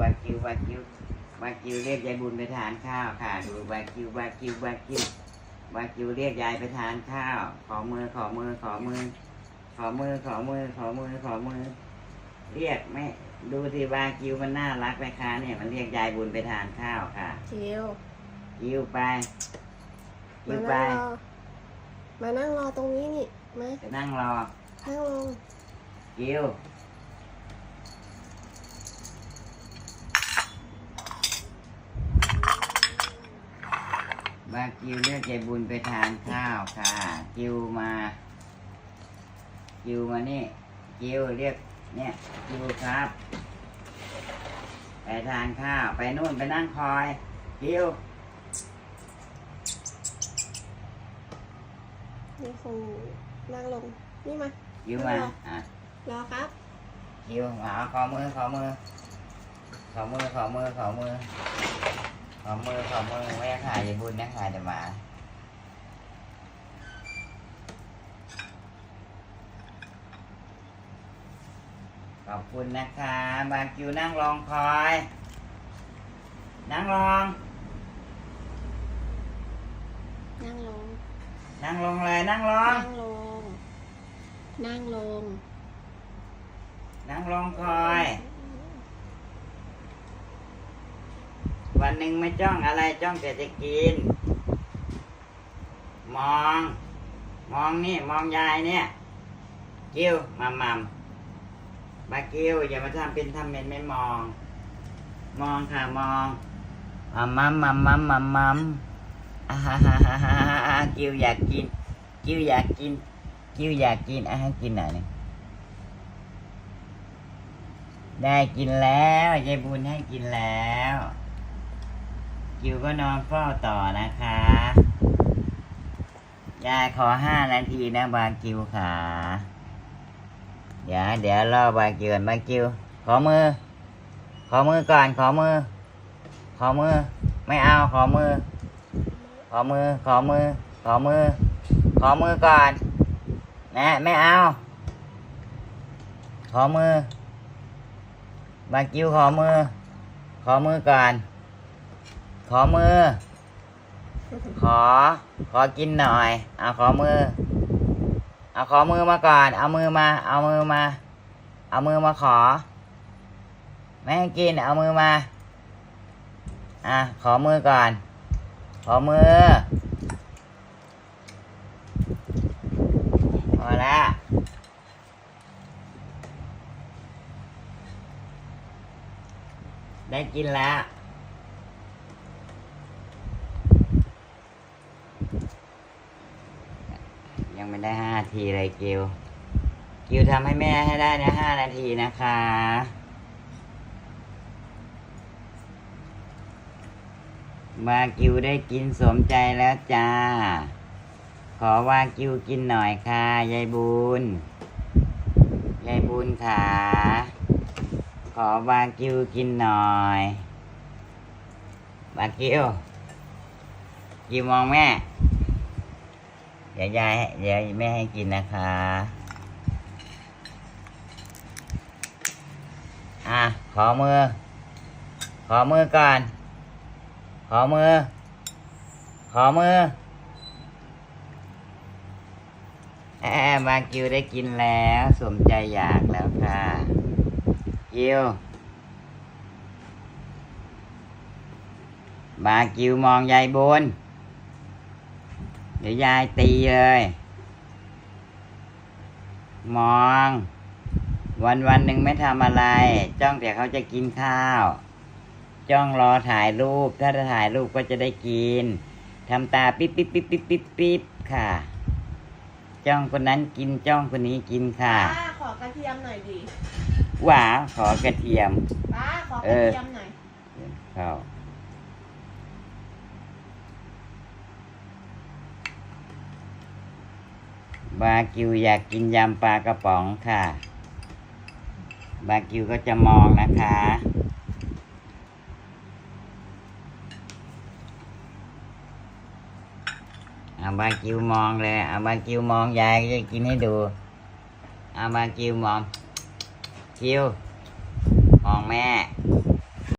วากิววากิววากิวเรียกยายบุญไปทานข้าวค่ะ ดูวากิววากิววากิววากิวเรียกยายไปทานข้าว ขอมือขอมือขอมือ ขอมือขอมือขอมือขอมือ เรียกไม่ดูสิวากิวมันน่ารักไหมคะเนี่ยมันเรียกยายบุญไปทานข้าวค่ะคิวกิวไปกิมาวไปนั่งรอมานั่งรอตรงนี้นี่มาจะนั่งรอนั่งลงกิว บากิวเรียกยายบุญไปทานข้าวค่ะกิวมากิวมานี่กิวเรียกเนี่ยกิวครับ ไปทานข้าว ไปนู่นไปนั่งคอยกิวนี่คงนั่งลง นี่มากิวมาอะรอครับคิวหาขอมือขอมือขอมือขอมือขอมือ ขอมือขอมือไม่ขายอย่าบุญนะขายแต่หมาขอบคุณนะคะ บางคิวนั่งรองคอย นั่งรอง นั่งลง นั่งลงเลยนั่งรอง นั่งลง นั่งลง นั่งรองคอย วันหนึ่งไม่จ้องอะไรจ้องแต่จะกิน มอง มองนี่ มองยายเนี่ย กิ้วมัมมัมบากิ้วอย่ามาทำเป็นทำเป็นไม่มอง มองค่ะมองมัมมัมมัมมัมมัมมัมอาฮ่าฮ่าฮ่าฮ่าฮ่ากิ้วอยากกิน กิ้วอยากกิน กิ้วอยากกินอะให้กินหน่อยหนึงได้กินแล้วยายบุญให้กินแล้ว กิ้วก็นอนเฝ้าต่อนะคะ ยายขอห้านาทีนะบากิวขาเดี๋ยวเดี๋ยวรอบากิวก่อนบากิว ขอมือ ขอมือก่อน ขอมือ ขอมือ ไม่เอา ขอมือ ขอมือ ขอมือ ขอมือ ขอมือก่อนนะไม่เอา ขอมือ บากิวขอมือ ขอมือก่อน ขอมือ ขอ ขอกินหน่อย เอาขอมือ เอาขอมือมาก่อน เอามือมา เอามือมา เอามือมาขอ ไม่ให้กิน เอามือมา อะ ขอมือก่อน ขอมือ พอแล้วได้กินแล้ว ไม่ได้ห้านาทีเลยกิว กิวทำให้แม่ให้ได้นะห้านาทีนะคะมากิวได้กินสมใจแล้วจ้า ขอว่ากิวกินหน่อยค่ะ ยายบุญ ยายบุญขาขอบากิวกินหน่อยบากิวกิวมองแม่ เดี๋ยวยายเดี๋ยวแม่ให้กินนะคะ อะ ขอมือ ขอมือก่อน ขอมือ ขอมือแอบากิวได้กินแล้วสมใจอยากแล้วค่ะกิวบากิวมองยายบุญเดี๋ยวยายตีเลย มอง วันวันหนึ่งไม่ทำอะไร จ้องแต่เขาจะกินข้าว จ้องรอถ่ายรูป ถ้าจะถ่ายรูปก็จะได้กินทำตาปิ๊บปิ๊บปิ๊บปิ๊บปิ๊บปิ๊บค่ะ จ้องคนนั้นกินจ้องคนนี้กินค่ะ ป้าขอกระเทียมหน่อยดิหวาขอกระเทียม ป้าขอกเอระอเทียมหน่อย เข้า บากิวอยากกินยำปลากระป๋องค่ะ บากิวก็จะมองนะคะ เอาบากิวมองเลย เอาบากิวมองยายก็จะกินให้ดู เอาบากิวมอง กิว มองแม่